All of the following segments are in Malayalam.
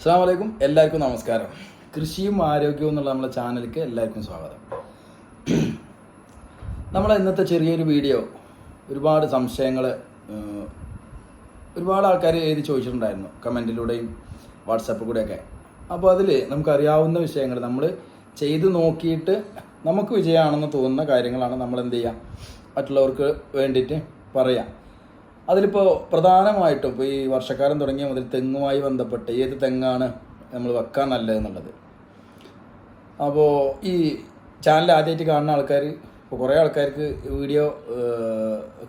അസ്സാം വലൈക്കും എല്ലാവർക്കും നമസ്കാരം. കൃഷിയും ആരോഗ്യവും എന്നുള്ള നമ്മുടെ ചാനലിലേക്ക് എല്ലാവർക്കും സ്വാഗതം. നമ്മളെ ഇന്നത്തെ ചെറിയൊരു വീഡിയോ ഒരുപാട് സംശയങ്ങൾ ഒരുപാട് ആൾക്കാർ എഴുതി ചോദിച്ചിട്ടുണ്ടായിരുന്നു കമന്റിലൂടെയും വാട്സപ്പിൽ കൂടെയൊക്കെ. അപ്പോൾ അതിൽ നമുക്കറിയാവുന്ന വിഷയങ്ങൾ നമ്മൾ ചെയ്ത് നോക്കിയിട്ട് നമുക്ക് വിജയമാണെന്ന് തോന്നുന്ന കാര്യങ്ങളാണ് നമ്മൾ എന്ത് ചെയ്യുക? മറ്റുള്ളവർക്ക് വേണ്ടിയിട്ട് പറയാം. അതിലിപ്പോൾ പ്രധാനമായിട്ടും ഇപ്പോൾ ഈ വർഷക്കാലം തുടങ്ങിയ മുതൽ തെങ്ങുമായി ബന്ധപ്പെട്ട് ഏത് തെങ്ങാണ് നമ്മൾ വെക്കാൻ നല്ലത് എന്നുള്ളത്. അപ്പോൾ ഈ ചാനൽ ആദ്യമായിട്ട് കാണുന്ന ആൾക്കാർ ഇപ്പോൾ കുറേ ആൾക്കാർക്ക് വീഡിയോ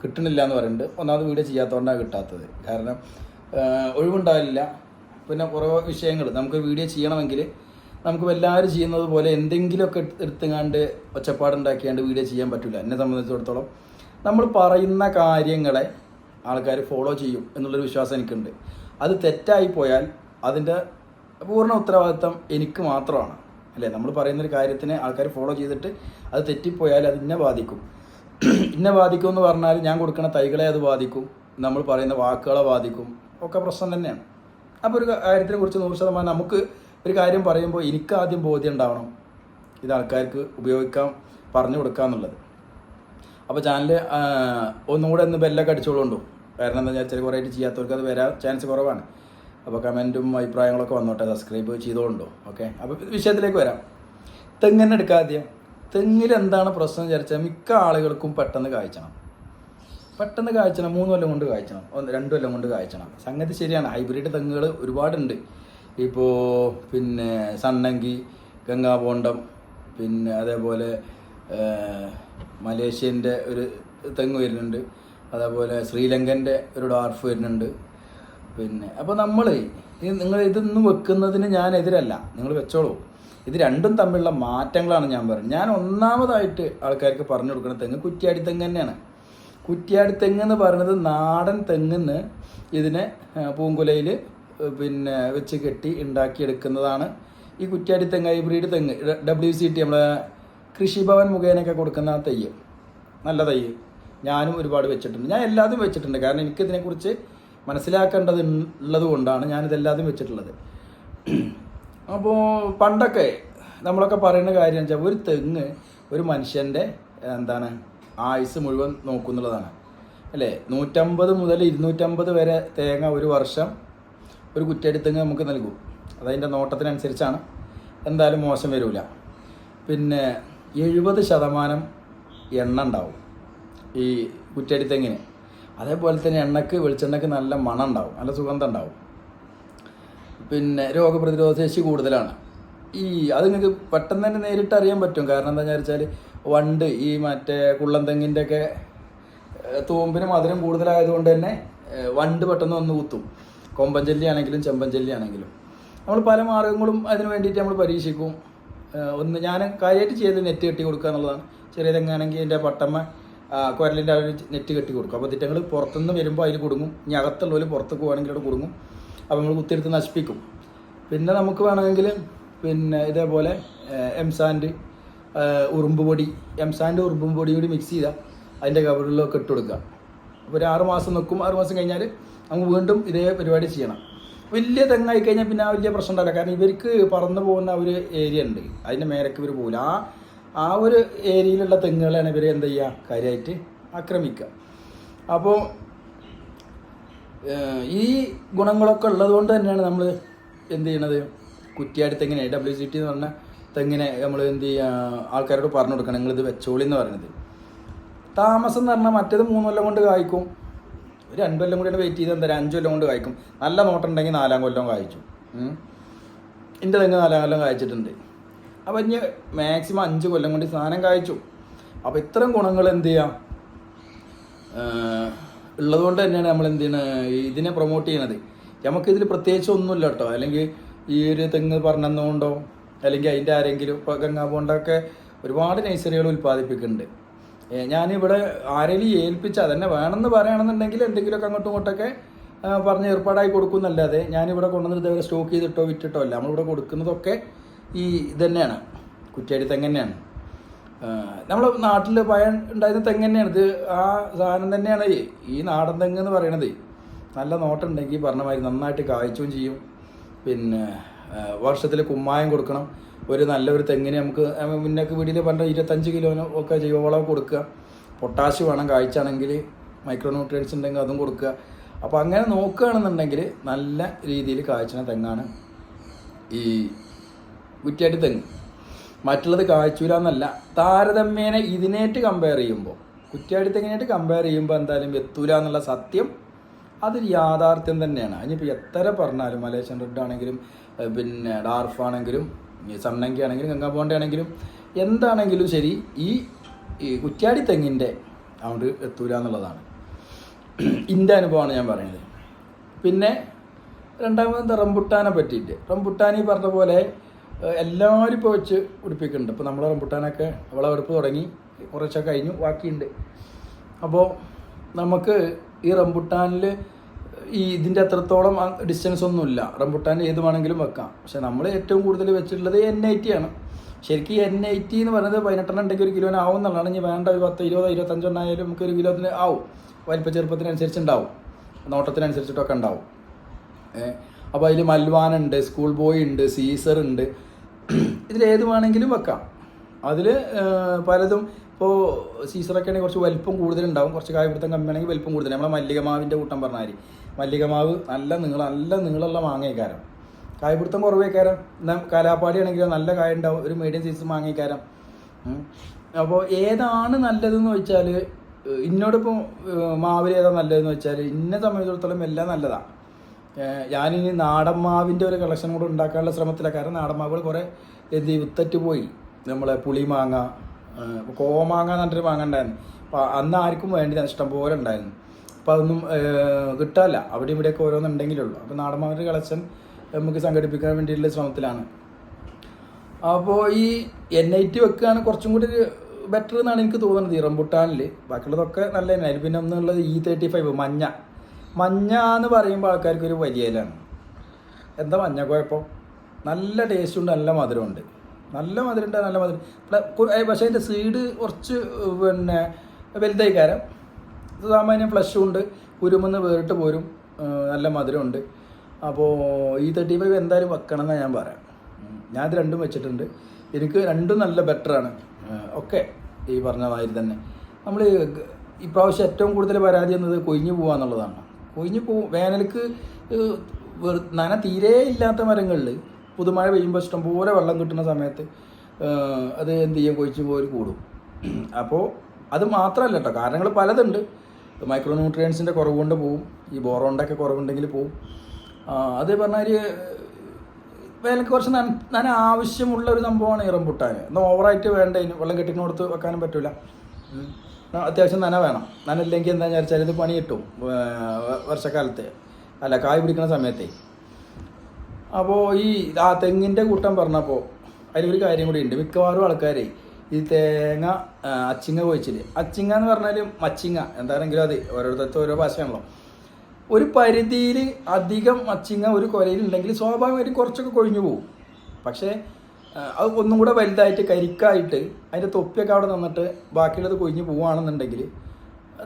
കിട്ടണില്ല എന്ന് പറയുന്നുണ്ട് ഒന്നാമത് വീഡിയോ ചെയ്യാത്തതുകൊണ്ടാണ് കിട്ടാത്തത്. കാരണം ഒഴിവുണ്ടാവില്ല. പിന്നെ കുറേ വിഷയങ്ങൾ. നമുക്ക് വീഡിയോ ചെയ്യണമെങ്കിൽ നമുക്ക് എല്ലാവരും ചെയ്യുന്നത് പോലെ എന്തെങ്കിലുമൊക്കെ എടുത്തുകാണ്ട് ഒച്ചപ്പാടുണ്ടാക്കിയാണ്ട് വീഡിയോ ചെയ്യാൻ പറ്റില്ല എന്നെ സംബന്ധിച്ചിടത്തോളം. നമ്മൾ പറയുന്ന കാര്യങ്ങളെ ആൾക്കാർ ഫോളോ ചെയ്യും എന്നുള്ളൊരു വിശ്വാസം എനിക്കുണ്ട്. അത് തെറ്റായി പോയാൽ അതിന്റെ പൂർണ ഉത്തരവാദിത്തം എനിക്ക് മാത്രമാണ്. അല്ലേ? നമ്മൾ പറയുന്നൊരു കാര്യത്തിനെ ആൾക്കാർ ഫോളോ ചെയ്തിട്ട് അത് തെറ്റിപ്പോയാൽ അത് ഇന്നെ ബാധിക്കും. ഇന്നെ ബാധിക്കും എന്ന് പറഞ്ഞാൽ ഞാൻ കൊടുക്കുന്ന തൈകളെ അത് ബാധിക്കും. നമ്മൾ പറയുന്ന വാക്കുകളെ ബാധിക്കും. ഒക്കെ പ്രശ്നം തന്നെയാണ്. അപ്പോൾ ഒരു കാര്യത്തിനെ കുറിച്ച് നൂറ് ശതമാനം നമുക്ക് ഒരു കാര്യം പറയുമ്പോൾ എനിക്ക് ആദ്യം ബോധ്യം ഉണ്ടാവണം. ഇത് ആൾക്കാർക്ക് ഉപയോഗിക്കാം പറഞ്ഞു കൊടുക്കുക എന്നുള്ളത്. അപ്പോൾ ചാനൽ ഒന്നുകൂടെ ഒന്ന് ബെല്ലൊക്കെ അടിച്ചോളുണ്ടോ? കാരണം എന്താ വെച്ചാൽ കുറേ ചെയ്യാത്തവർക്ക് അത് വരാൻ ചാൻസ് കുറവാണ്. അപ്പോൾ കമന്റും അഭിപ്രായങ്ങളൊക്കെ വന്നോട്ടെ സബ്സ്ക്രൈബ് ചെയ്തോളുണ്ടോ? ഓക്കെ അപ്പോൾ വിഷയത്തിലേക്ക് വരാം. തെങ്ങനെ എടുക്കുക ആദ്യം. തെങ്ങിൽ എന്താണ് പ്രശ്നം വിചാരിച്ചാൽ മിക്ക ആളുകൾക്കും പെട്ടെന്ന് കായ്ച്ചണം. പെട്ടെന്ന് കായ്ച്ചണം മൂന്ന് കൊല്ലം കൊണ്ട് കായ്ച്ചണം ഒന്ന് രണ്ട് കൊല്ലം കൊണ്ട് കായ്ച്ചണം. സംഗതി ശരിയാണ്. ഹൈബ്രിഡ് തെങ്ങുകൾ ഒരുപാടുണ്ട്. ഇപ്പോൾ പിന്നെ സണ്ണങ്കി ഗംഗാബോണ്ടം പിന്നെ അതേപോലെ മലേഷ്യന്റെ ഒരു തെങ്ങ് വരുന്നുണ്ട്. അതേപോലെ ശ്രീലങ്കന്റെ ഒരു ഡാർഫ് വരുന്നുണ്ട്. പിന്നെ അപ്പോൾ നമ്മൾ നിങ്ങൾ ഇതൊന്നും വെക്കുന്നതിന് ഞാൻ എതിരല്ല. നിങ്ങൾ വെച്ചോളൂ. ഇത് രണ്ടും തമ്മിലുള്ള മാറ്റങ്ങളാണ് ഞാൻ പറയുന്നത് ഞാൻ ഒന്നാമതായിട്ട് ആൾക്കാർക്ക് പറഞ്ഞു കൊടുക്കുന്ന തെങ്ങ് കുറ്റിയാടി തെങ്ങ് തന്നെയാണ്. കുറ്റിയാടി തെങ്ങ് എന്ന് പറയുന്നത് നാടൻ തെങ്ങിന്ന് ഇതിനെ പൂങ്കുലയിൽ പിന്നെ വെച്ച് കെട്ടി ഉണ്ടാക്കിയെടുക്കുന്നതാണ് ഈ കുറ്റിയാടി തെങ്ങ് ഹൈബ്രിഡ് തെങ്ങ് ഡബ്ല്യു സി ടി നമ്മളെ കൃഷിഭവൻ മുഖേനയൊക്കെ കൊടുക്കുന്ന തൈ നല്ല തയ്യ്. ഞാനും ഒരുപാട് വെച്ചിട്ടുണ്ട്. ഞാൻ എല്ലാതും വെച്ചിട്ടുണ്ട്. കാരണം എനിക്കിതിനെക്കുറിച്ച് മനസ്സിലാക്കേണ്ടത് ഉള്ളത് കൊണ്ടാണ് ഞാനിതെല്ലാതും വെച്ചിട്ടുള്ളത്. അപ്പോൾ പണ്ടൊക്കെ നമ്മളൊക്കെ പറയുന്ന കാര്യം വെച്ചാൽ ഒരു തെങ്ങ് ഒരു മനുഷ്യന്റെ എന്താണ് ആയുസ് മുഴുവൻ നോക്കുന്നുള്ളതാണ്. അല്ലേ? നൂറ്റമ്പത് മുതൽ ഇരുന്നൂറ്റമ്പത് വരെ തേങ്ങ ഒരു വർഷം ഒരു കുറ്റെടുത്തെങ്ങ് തെങ്ങ് നമുക്ക് നൽകും. അതതിന്റെ നോട്ടത്തിനനുസരിച്ചാണ്. എന്തായാലും മോശം വരില്ല പിന്നെ എഴുപത് ശതമാനം എണ്ണ ഉണ്ടാവും. ഈ കുറ്റടിത്തെങ്ങിന് തെങ്ങിന് അതേപോലെ തന്നെ എണ്ണക്ക് വെളിച്ചെണ്ണക്ക് നല്ല മണം ഉണ്ടാവും നല്ല സുഗന്ധം ഉണ്ടാവും. പിന്നെ രോഗപ്രതിരോധ ശേഷി കൂടുതലാണ്. ഈ അത് നിങ്ങൾക്ക് പെട്ടെന്ന് തന്നെ നേരിട്ട് അറിയാൻ പറ്റും. കാരണം എന്താണെന്ന് വെച്ചാൽ വണ്ട് ഈ മറ്റേ കുള്ളന്തെങ്ങിന്റെ ഒക്കെ തൂമ്പിന് മധുരം കൂടുതലായതുകൊണ്ട് തന്നെ വണ്ട് പെട്ടെന്ന് വന്ന് കുത്തും. കൊമ്പൻ ചെല്ലി ആണെങ്കിലും ചെമ്പൻ ചെല്ലി ആണെങ്കിലും. നമ്മൾ പല മാർഗങ്ങളും അതിന് വേണ്ടിയിട്ട് നമ്മൾ പരീക്ഷിക്കും. ഒന്ന് ഞാൻ കാര്യമായിട്ട് ചെയ്ത് നെറ്റ് കെട്ടി കൊടുക്കുക എന്നുള്ളതാണ്. ചെറിയ തെങ്ങാണെങ്കിൽ എന്റെ പട്ടമ്മ കുരലിന്റെ അവർ നെറ്റ് കെട്ടി കൊടുക്കും. അപ്പോൾ തിറ്റങ്ങൾ പുറത്തുനിന്ന് വരുമ്പോൾ അതിൽ കുടുങ്ങും. ഇനി അകത്തുള്ളവർ പുറത്ത് പോകുകയാണെങ്കിൽ അവിടെ കുടുങ്ങും. അപ്പോൾ നമ്മൾ കുത്തിയെടുത്ത് നശിപ്പിക്കും. പിന്നെ നമുക്ക് വേണമെങ്കിൽ പിന്നെ ഇതേപോലെ എം സാൻഡ് ഏഹ്, ഉറുമ്പ് പൊടി. എംസാൻഡ് ഉറുമ്പ് പൊടി കൂടി മിക്സ് ചെയ്താൽ അതിന്റെ കവറിലൊക്കെ ഇട്ട് കൊടുക്കുക. അപ്പോൾ ഒരു ആറ് മാസം നിൽക്കും ആറ് മാസം കഴിഞ്ഞാൽ നമുക്ക് വീണ്ടും ഇതേ പരിപാടി ചെയ്യണം. വലിയ തെങ്ങായി കഴിഞ്ഞാൽ പിന്നെ വലിയ പ്രശ്നം ഉണ്ടാവില്ല കാരണം ഇവർക്ക് പറന്നു പോകുന്ന ഒരു ഏരിയ ഉണ്ട്. അതിന്റെ മേലേക്ക് ഇവർ പോകില്ല ആ ആ ഒരു ഏരിയയിലുള്ള തെങ്ങുകളാണ് ഇവർ എന്താ ചെയ്യുക? കാര്യമായിട്ട് ആക്രമിക്കുക. അപ്പോൾ ഈ ഗുണങ്ങളൊക്കെ ഉള്ളത് കൊണ്ട് തന്നെയാണ് നമ്മൾ എന്ത് ചെയ്യണത്? കുറ്റിയാടി തെങ്ങിനെ ഡബ്ല്യു സി ടി എന്ന് പറഞ്ഞ തെങ്ങിനെ നമ്മൾ എന്ത് ചെയ്യുക? ആൾക്കാരോട് പറഞ്ഞു കൊടുക്കണം. നിങ്ങളിത് വെച്ചോളി എന്ന് പറയുന്നത്. താമസം എന്ന് പറഞ്ഞാൽ മറ്റേത് മൂന്ന് കൊല്ലം കൊണ്ട് കായ്ക്കും. ഒരു രണ്ട് കൊല്ലം കൂടി വെയിറ്റ് ചെയ്ത് എന്താ അഞ്ച് കൊല്ലം കൊണ്ട് കായ്ക്കും. നല്ല നോട്ടുണ്ടെങ്കിൽ നാലാം കൊല്ലം കായ്ച്ചു. എന്റെ തെങ്ങ് നാലാം കൊല്ലം കായ്ച്ചിട്ടുണ്ട്. അപ്പം ഇനി മാക്സിമം അഞ്ച് കൊല്ലം കൊണ്ട് സാധനം കായ്ച്ചു. അപ്പോൾ ഇത്തരം ഗുണങ്ങൾ എന്ത് ചെയ്യാം? ഉള്ളതുകൊണ്ട് തന്നെയാണ് നമ്മൾ എന്ത് ചെയ്യണത് ഇതിനെ പ്രൊമോട്ട് ചെയ്യണത്. നമുക്കിതിൽ പ്രത്യേകിച്ച് ഒന്നുമില്ല കേട്ടോ. അല്ലെങ്കിൽ ഈ ഒരു തെങ്ങ് പറഞ്ഞതുകൊണ്ടോ അല്ലെങ്കിൽ അതിന്റെ ആരെങ്കിലും ഇപ്പോൾ ഗംഗാബോണ്ടൊക്കെ ഒരുപാട് നഴ്സറികൾ ഉൽപ്പാദിപ്പിക്കുന്നുണ്ട്. ഞാനിവിടെ ആരെങ്കിലും ഏൽപ്പിച്ച അതന്നെ വേണമെന്ന് പറയുകയാണെന്നുണ്ടെങ്കിൽ എന്തെങ്കിലുമൊക്കെ അങ്ങോട്ടും ഇങ്ങോട്ടൊക്കെ പറഞ്ഞ് ഏർപ്പാടായി കൊടുക്കുന്നല്ലാതെ ഞാനിവിടെ കൊണ്ടുവന്നിട്ട് ഇതേപോലെ സ്റ്റോക്ക് ചെയ്തിട്ടോ വിറ്റിട്ടോ അല്ല. നമ്മളിവിടെ കൊടുക്കുന്നതൊക്കെ ഈ ഇതന്നെയാണ്. തന്നെയാണ് കുറ്റിയാടി തെങ്ങ് തന്നെയാണ് നമ്മുടെ നാട്ടിൽ പഴം ഉണ്ടായിരുന്ന തെങ്ങ് തന്നെയാണ് ഇത് ആ സാധനം തന്നെയാണ് ഈ നാടൻ തെങ്ങ് എന്ന് പറയണത്. നല്ല നോട്ടുണ്ടെങ്കിൽ പറഞ്ഞ മാതിരി നന്നായിട്ട് കായ്ച്ചും ചെയ്യും. പിന്നെ വർഷത്തിൽ കുമ്മായം കൊടുക്കണം. ഒരു നല്ലൊരു തെങ്ങിന് നമുക്ക് മുന്നൊക്കെ വീട്ടിൽ പറഞ്ഞ ഇരുപത്തഞ്ച് കിലോനോ ഒക്കെ ജൈവവളം കൊടുക്കുക. പൊട്ടാഷ് വേണം കായ്ച്ചാണെങ്കിൽ മൈക്രോ ന്യൂട്രിയൻസ് ഉണ്ടെങ്കിൽ അതും കൊടുക്കുക. അപ്പോൾ അങ്ങനെ നോക്കുകയാണെന്നുണ്ടെങ്കിൽ നല്ല രീതിയിൽ കായ്ച്ചണ തെങ്ങാണ് ഈ കുറ്റിയാട്ടി തെങ്ങ്. മറ്റുള്ളത് കായ്ച്ചൂല എന്നല്ല താരതമ്യേന ഇതിനായിട്ട് കമ്പയർ ചെയ്യുമ്പോൾ കുറ്റിയാടി തെങ്ങിനായിട്ട് കമ്പയർ ചെയ്യുമ്പോൾ എന്തായാലും എത്തൂല എന്നുള്ള സത്യം അതൊരു യാഥാർത്ഥ്യം തന്നെയാണ്. അതിനിപ്പോൾ എത്ര പറഞ്ഞാലും മലേഷ്യൻ റെഡ് ആണെങ്കിലും പിന്നെ ഡാർഫ് ആണെങ്കിലും സണ്ണങ്കി ആണെങ്കിലും ഗംഗാബോണ്ട ആണെങ്കിലും എന്താണെങ്കിലും ശരി ഈ കുറ്റ്യാടി തെങ്ങിന്റെ അങ്ങോട്ട് എത്തൂല എന്നുള്ളതാണ്. ഇന്റെ അനുഭവമാണ് ഞാൻ പറയുന്നത്. പിന്നെ രണ്ടാമത് റംബുട്ടാനെ പറ്റിയിട്ട്. റംബുട്ടാൻ ഈ പറഞ്ഞ പോലെ എല്ലാവരും ഇപ്പോൾ വെച്ച് പിടിപ്പിക്കുന്നുണ്ട്. ഇപ്പോൾ നമ്മൾ റംബുട്ടാനൊക്കെ വിളവെടുപ്പ് തുടങ്ങി. കുറച്ചൊക്കെ കഴിഞ്ഞു. ബാക്കിയുണ്ട്. അപ്പോൾ നമുക്ക് ഈ റംബുട്ടാനിൽ ഈ ഇതിന്റെ അത്രത്തോളം ഡിസ്റ്റൻസ് ഒന്നുമില്ല. റംബുട്ടാൻ ഏത് വേണമെങ്കിലും വെക്കാം. പക്ഷെ നമ്മൾ ഏറ്റവും കൂടുതൽ വെച്ചിട്ടുള്ളത് എൻ ഐ ടി ആണ്. ശരിക്കും എൻ ഐ ടി എന്ന് പറയുന്നത് പതിനെട്ടെണ്ണം ഉണ്ടെങ്കിൽ ഒരു കിലോന് ആവും എന്നുള്ളതാണ്. ഇനി വേണ്ട ഒരു പത്ത് ഇരുപതോ ഇരുപത്തഞ്ചെണ്ണം ആയാലും നമുക്ക് ഒരു കിലോത്തിന് ആവും. വലിപ്പ ചെറുപ്പത്തിനനുസരിച്ച് ഉണ്ടാവും. നോട്ടത്തിനനുസരിച്ചിട്ടൊക്കെ ഉണ്ടാവും. അപ്പോൾ അതിൽ മൽവാനുണ്ട് സ്കൂൾ ബോയ് ഉണ്ട് സീസർ ഉണ്ട്. ഇതിലേത് വേണമെങ്കിലും വെക്കാം. അതിൽ പലതും ഇപ്പോൾ സീസറൊക്കെ ആണെങ്കിൽ കുറച്ച് വലിപ്പം കൂടുതലുണ്ടാവും. കുറച്ച് കായപിടുത്തം കമ്മിയാണെങ്കിൽ വലിപ്പം കൂടുതൽ. നമ്മളെ മല്ലികമാവിന്റെ കൂട്ടം പറഞ്ഞാൽ മല്ലികമാവ് നല്ല നിങ്ങൾ നല്ല നീളമുള്ള മാങ്ങയ്ക്കാരം. കായപിടുത്തം കുറവേക്കാരം. എന്നാൽ കാലാപ്പാടി ആണെങ്കിലും നല്ല കായ ഉണ്ടാവും ഒരു മീഡിയം സൈസ് മാങ്ങയ്ക്കാരം. അപ്പോൾ ഏതാണ് നല്ലതെന്ന് വെച്ചാൽ ഇന്നോടിപ്പോൾ മാവിൽ ഏതാണ് നല്ലതെന്ന് വെച്ചാൽ ഇന്നെ സംബന്ധിച്ചിടത്തോളം എല്ലാം നല്ലതാണ് ഞാനിനി നാടൻ മാവിന്റെ ഒരു കളക്ഷൻ കൂടെ ഉണ്ടാക്കാനുള്ള ശ്രമത്തിലാണ് കാരണം നാടൻ മാവുകൾ കുറേ എന്ത് ചെയ്യും, വിത്തറ്റ് പോയി. നമ്മളെ പുളിമാങ്ങ കോമാങ്ങ എന്ന് പറഞ്ഞിട്ടൊരു മാങ്ങ ഉണ്ടായിരുന്നു. അപ്പോൾ അന്ന് ആർക്കും വേണ്ടി ഇഷ്ടം പോലെ ഉണ്ടായിരുന്നു. അപ്പോൾ അതൊന്നും കിട്ടാല്ല. അവിടെ ഇവിടെയൊക്കെ ഓരോന്നുണ്ടെങ്കിലുള്ളൂ. അപ്പോൾ മാവിന്റെ കളക്ഷൻ നമുക്ക് സംഘടിപ്പിക്കാൻ വേണ്ടിയിട്ടുള്ള ശ്രമത്തിലാണ്. അപ്പോൾ ഈ എൻ ഐ ടി വെക്കുകയാണ് കുറച്ചും കൂടി ബെറ്റർ എന്നാണ് എനിക്ക് തോന്നുന്നത് ഈ റംബുട്ടാനിൽ ബാക്കിയുള്ളതൊക്കെ നല്ല തന്നെ. പിന്നെ ഒന്നുള്ളത് ഇ തേർട്ടി ഫൈവ് മഞ്ഞ. മഞ്ഞ എന്ന് പറയുമ്പോൾ ആൾക്കാർക്ക് ഒരു വലിയ എന്താ മഞ്ഞ കുഴപ്പം? നല്ല ടേസ്റ്റ് ഉണ്ട് നല്ല മധുരമുണ്ട്. നല്ല മധുരമുണ്ട് നല്ല മധുരം. പക്ഷേ അതിന്റെ സീഡ് കുറച്ച് പിന്നെ വലുതായിക്കാരം ഇത് സാമാന്യം ഫ്ലഷും ഉണ്ട് കുരുമെന്ന് വേറിട്ട് പോരും നല്ല മധുരമുണ്ട്. അപ്പോൾ ഈ തേർട്ടി ഫൈവ് എന്തായാലും വെക്കണം എന്നാണ് ഞാൻ പറയാം. ഞാൻ ഇത് രണ്ടും വെച്ചിട്ടുണ്ട്. എനിക്ക് രണ്ടും നല്ല ബെറ്ററാണ് ഒക്കെ ഈ പറഞ്ഞ മാതിരി തന്നെ നമ്മൾ ഇപ്രാവശ്യം ഏറ്റവും കൂടുതൽ പരാതി എന്നത് കൊഴിഞ്ഞു പോകുക എന്നുള്ളതാണ്. കൊഴിഞ്ഞു പോകും വേനൽക്ക് നന തീരെ ഇല്ലാത്ത മരങ്ങളിൽ പുതുമഴ പെയ്യുമ്പോൾ ഇഷ്ടംപോലെ വെള്ളം കിട്ടുന്ന സമയത്ത് അത് എന്ത് ചെയ്യും? കൊഴിച്ചു പോയി കൂടും. അപ്പോൾ അത് മാത്രമല്ല കേട്ടോ. കാരണങ്ങൾ പലതുണ്ട്. മൈക്രോ ന്യൂട്രിയൻസിന്റെ കുറവ് കൊണ്ട് പോവും. ഈ ബോറോണ്ടൊക്കെ കുറവുണ്ടെങ്കിൽ പോവും. അത് പറഞ്ഞാൽ വേനൽക്ക് കുറച്ച് നന ആവശ്യമുള്ള ഒരു സംഭവമാണ് ഈ റംബുട്ടാൻ എന്നാൽ ഓവറായിട്ട് വേണ്ട ഇനി വെള്ളം കെട്ടിന് കൊടുത്ത് വെക്കാനും പറ്റില്ല അത്യാവശ്യം നന വേണം. നന ഇല്ലെങ്കിൽ എന്താ വിചാരിച്ചാൽ ഇത് പണി കിട്ടും. വർഷക്കാലത്ത്. അല്ല കായ് പിടിക്കുന്ന സമയത്തെ. അപ്പോൾ ഈ ആ തെങ്ങിന്റെ കൂട്ടം പറഞ്ഞപ്പോൾ അതിലൊരു കാര്യം കൂടി ഉണ്ട്. മിക്കവാറും ആൾക്കാരെ ഈ തേങ്ങ അച്ചിങ്ങ കൊഴിച്ചിൽ. അച്ചിങ്ങ എന്ന് പറഞ്ഞാൽ മച്ചിങ്ങ. എന്താണെങ്കിലും അത് ഓരോരുത്തർക്ക് ഓരോ ഭാഷയാണല്ലോ. ഒരു പരിധിയിൽ അധികം മച്ചിങ്ങ ഒരു കൊലയിൽ ഉണ്ടെങ്കിൽ സ്വാഭാവികമായിട്ടും കുറച്ചൊക്കെ കൊഴിഞ്ഞു പോകും പക്ഷേ അത് ഒന്നും കൂടെ വലുതായിട്ട് കരിക്കായിട്ട് അതിന്റെ തൊപ്പിയൊക്കെ അവിടെ നിന്നിട്ട് ബാക്കിയുള്ളത് കൊഴിഞ്ഞു പോവുകയാണെന്നുണ്ടെങ്കിൽ